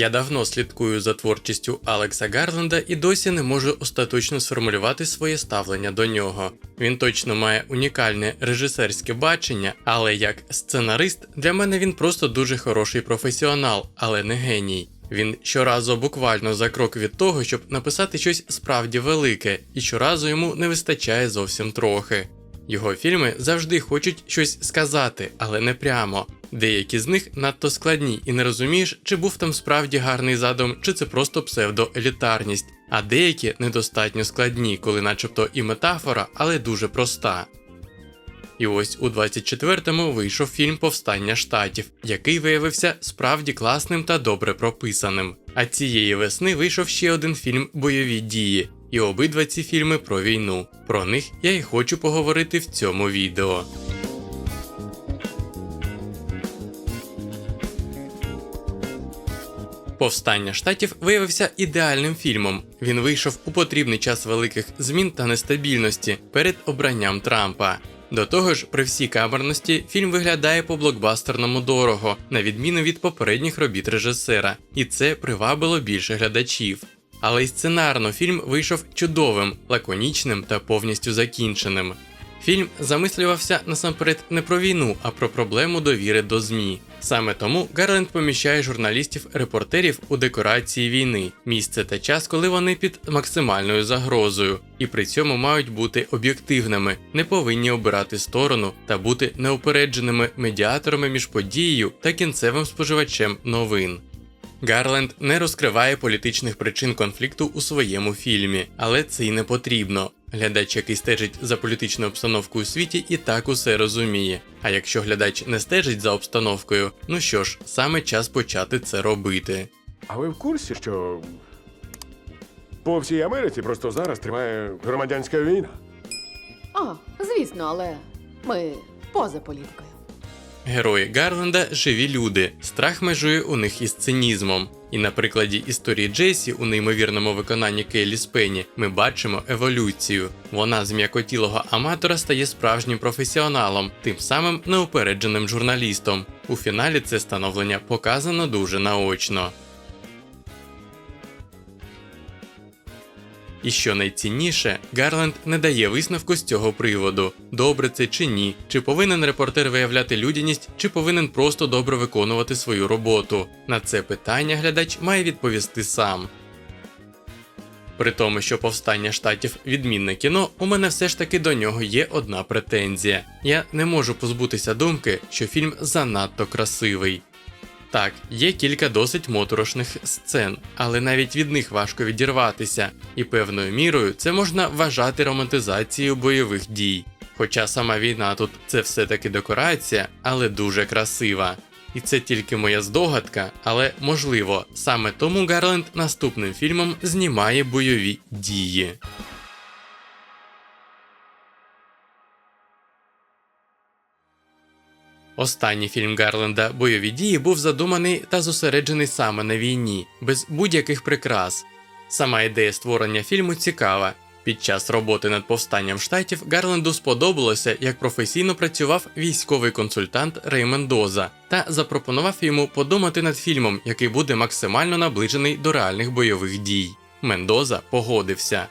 Я давно слідкую за творчістю Алекса Гарленда і досі не можу остаточно сформулювати своє ставлення до нього. Він точно має унікальне режисерське бачення, але як сценарист для мене він просто дуже хороший професіонал, але не геній. Він щоразу буквально за крок від того, щоб написати щось справді велике, і щоразу йому не вистачає зовсім трохи. Його фільми завжди хочуть щось сказати, але не прямо. Деякі з них надто складні, і не розумієш, чи був там справді гарний задум, чи це просто псевдоелітарність, а деякі недостатньо складні, коли начебто і метафора, але дуже проста. І ось у 24-му вийшов фільм Повстання штатів, який виявився справді класним та добре прописаним. А цієї весни вийшов ще один фільм Бойові дії, і обидва ці фільми про війну. Про них я і хочу поговорити в цьому відео. Повстання штатів виявився ідеальним фільмом. Він вийшов у потрібний час великих змін та нестабільності перед обранням Трампа. До того ж, при всій камерності фільм виглядає по блокбастерному дорого, на відміну від попередніх робіт режисера, і це привабило більше глядачів. Але й сценарно фільм вийшов чудовим, лаконічним та повністю закінченим. Фільм замислювався насамперед не про війну, а про проблему довіри до ЗМІ. Саме тому Гарленд поміщає журналістів-репортерів у декорації війни, місце та час, коли вони під максимальною загрозою, і при цьому мають бути об'єктивними, не повинні обирати сторону та бути неупередженими медіаторами між подією та кінцевим споживачем новин. Гарленд не розкриває політичних причин конфлікту у своєму фільмі, але це й не потрібно. Глядач, який стежить за політичною обстановкою у світі, і так усе розуміє. А якщо глядач не стежить за обстановкою, ну що ж, саме час почати це робити. А ви в курсі, що по всій Америці просто зараз триває громадянська війна? О, звісно, але ми поза політикою. Герої Гарланда живі люди, страх межує у них із цинізмом. І на прикладі історії Джесі у неймовірному виконанні Кейлі Спені ми бачимо еволюцію. Вона з м'якотілого аматора стає справжнім професіоналом, тим самим неупередженим журналістом. У фіналі це становлення показано дуже наочно. І що найцінніше, Гарленд не дає висновку з цього приводу: добре це чи ні, чи повинен репортер виявляти людяність, чи повинен просто добре виконувати свою роботу. На це питання глядач має відповісти сам. При тому, що повстання штатів відмінне кіно, у мене все ж таки до нього є одна претензія. Я не можу позбутися думки, що фільм занадто красивий. Так, є кілька досить моторошних сцен, але навіть від них важко відірватися, і певною мірою це можна вважати романтизацією бойових дій. Хоча сама війна тут це все-таки декорація, але дуже красива. І це тільки моя здогадка, але можливо, саме тому Гарленд наступним фільмом знімає бойові дії. Останній фільм Гарленда Бойові дії був задуманий та зосереджений саме на війні, без будь-яких прикрас. Сама ідея створення фільму цікава. Під час роботи над повстанням штатів Гарленду сподобалося, як професійно працював військовий консультант Рей Мендоза, та запропонував йому подумати над фільмом, який буде максимально наближений до реальних бойових дій. Мендоза погодився.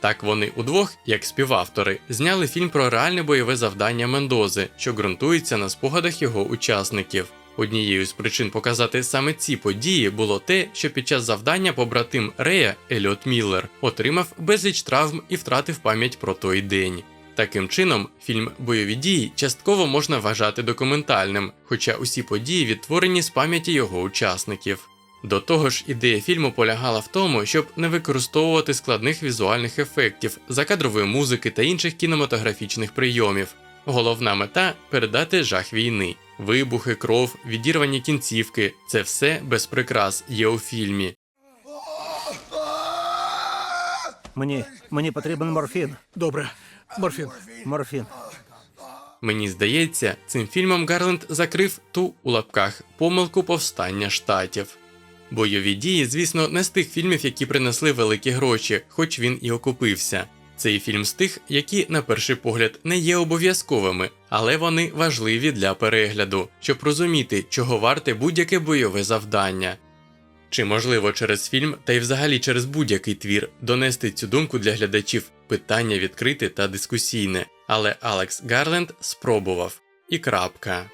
Так вони удвох, як співавтори, зняли фільм про реальне бойове завдання Мендози, що ґрунтується на спогадах його учасників. Однією з причин показати саме ці події було те, що під час завдання побратим Рея Еліот Міллер отримав безліч травм і втратив пам'ять про той день. Таким чином, фільм Бойові дії частково можна вважати документальним, хоча усі події відтворені з пам'яті його учасників. До того ж, ідея фільму полягала в тому, щоб не використовувати складних візуальних ефектів, закадрової музики та інших кінематографічних прийомів. Головна мета передати жах війни, вибухи, кров, відірвані кінцівки це все без прикрас є у фільмі. Мені, мені потрібен морфін. Добре, морфін. Морфін. Мені здається, цим фільмом Гарленд закрив ту у лапках помилку повстання штатів. Бойові дії, звісно, не з тих фільмів, які принесли великі гроші, хоч він і окупився. Цей фільм з тих, які, на перший погляд, не є обов'язковими, але вони важливі для перегляду, щоб розуміти, чого варте будь-яке бойове завдання. Чи можливо через фільм, та й взагалі через будь-який твір донести цю думку для глядачів питання відкрите та дискусійне, але Алекс Гарленд спробував. І крапка.